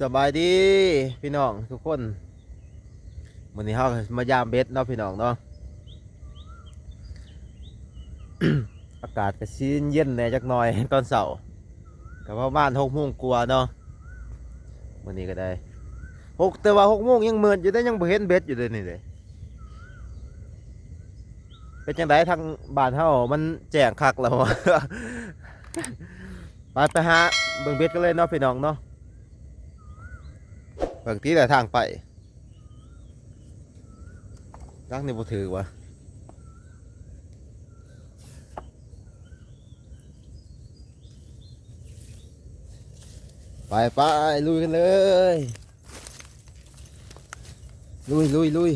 สบายดีพี่น้องทุกคนวันนี้เรามายามเบ็ดเนาะพี่น้องเนาะ อากาศก็ชื้นเย็นแน่จักหน่อยตอนเสาร์ก็ประมาณหกโมงกว่าเนาะวันนี้ก็ได้หกแต่ว่าหกโมงยังเมืดอยู่ได้ยังเห็นเบ็ดอยู่เลยนี่เลยเป็นจังไดทางบ้านเฮามันแจ้งคักแล้ว ไปไปหาเบิ่งเบ็ดกันเลยเนาะพี่น้องเนาะ บางทีแต่ทางไปรักนี่บ่ถือวะไปไปลุยกันเลย ลุยลุยลุย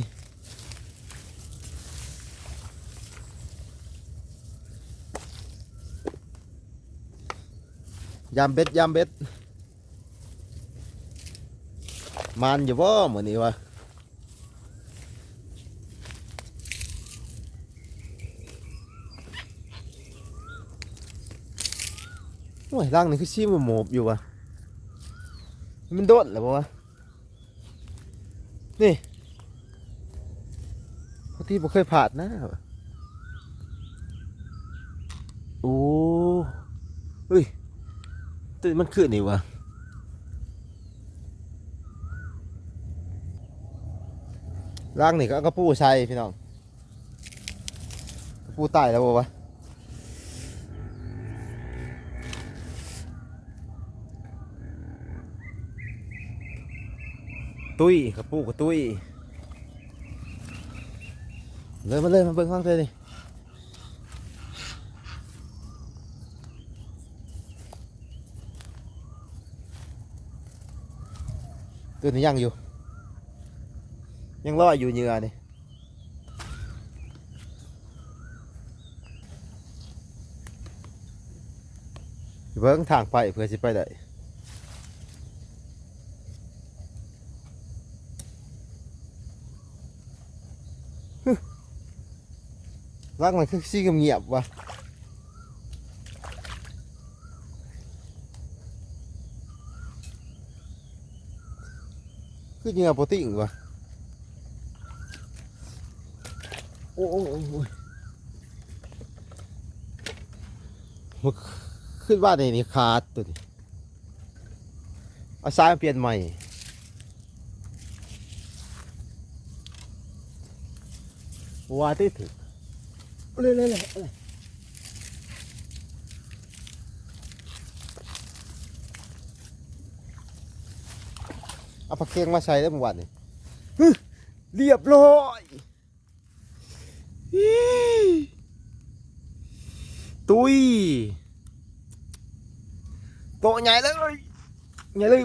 ยามเบ็ดยามเบ็ด มันอยู่บ่เหมือนนี้วะโอ้ยร่างนี่คือชีมันโหมบอยู่วะมันโดดเหรอบ่วะนี่ปกติบ่เคยผ่านนะโอ้เฮ้ยตื่นมันขึ้นนี่วะ ร่างนี่ก็กระปูใส่พี่น้องกระปูตายแล้วบ่วะตุ้ยกระปูกระตุ้ยเลยมาเลยมาเบิ่งข้างเลยนี่ตัวนี้ยังอยู่ ยังลอยอยู่เหยื่อนี่เบิ่งทางไปเพื่อสิไปได้ร่างมันคือซี่เงียบวะคือเหยื่อโปรตีนวะ โอ้โอ้โอ้โอ้ยมันขึ้นว่าในนี้ขาดตัวนี้เอาซ้ายเปลี่ยนใหม่ว่าที่ถึงเลยเลยเลยเลยเอาผักเคียงมาใส่ได้เมื่อวานนี่ฮึเรียบร้อย อีตุยโตใหญ่เลยใหญ่เลย